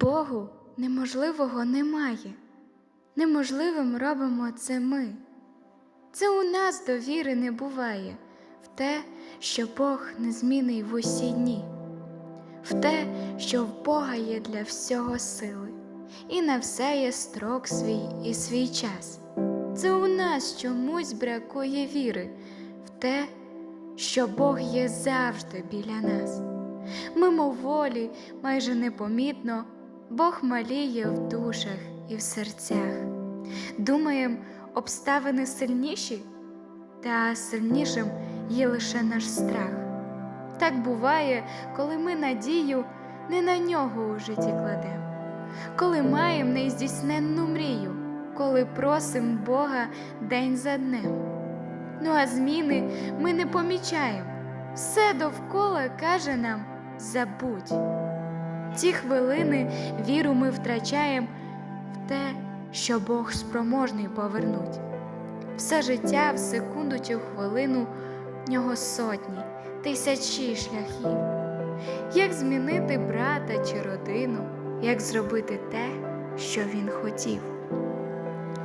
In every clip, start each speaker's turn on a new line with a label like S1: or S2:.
S1: Богу неможливого немає. Неможливим робимо це ми. Це у нас довіри не буває в те, що Бог незмінний в усі дні, в те, що в Бога є для всього сили, і на все є строк свій і свій час. Це у нас чомусь бракує віри в те, що Бог є завжди біля нас. Мимоволі, майже непомітно, Бог маліє в душах і в серцях. Думаєм, обставини сильніші, та сильнішим є лише наш страх. Так буває, коли ми надію не на нього у житті кладемо, коли маємо нездійсненну мрію, коли просим Бога день за днем. Ну а зміни ми не помічаємо. Все довкола каже нам забудь. Ті хвилини віру ми втрачаємо в те, що Бог спроможний повернуть. Все життя в секунду чи в хвилину в нього сотні, тисячі шляхів. Як змінити брата чи родину, як зробити те, що він хотів.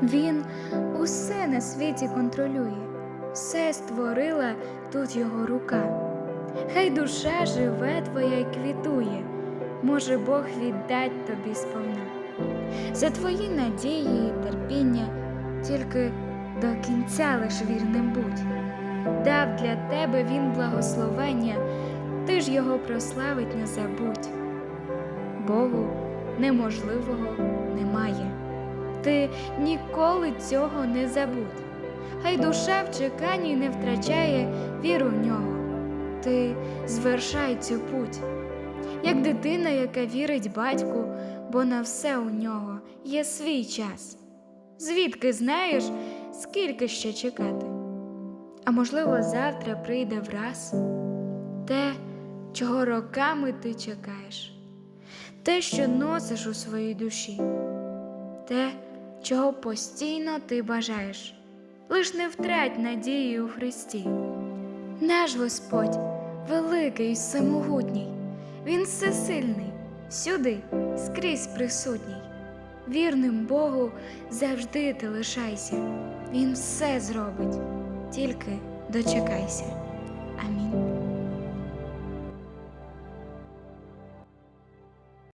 S1: Він усе на світі контролює, все створила тут його рука. Хай душа живе твоя й квітує, може Бог віддать тобі сповна. За твої надії і терпіння, тільки до кінця лиш вірним будь. Дав для тебе він благословення, ти ж його прославить не забудь. Богу неможливого немає. Ти ніколи цього не забудь. Хай душа в чеканні не втрачає віру в нього. Ти звершай цю путь, як дитина, яка вірить батьку, бо на все у нього є свій час. Звідки знаєш, скільки ще чекати? А можливо, завтра прийде враз те, чого роками ти чекаєш, те, що носиш у своїй душі, те, чого постійно ти бажаєш, лиш не втрать надії у Христі. Наш Господь великий і всемогутній, Він всесильний, всюди скрізь присутній. Вірним Богу завжди ти лишайся, Він все зробить, тільки дочекайся. Амінь.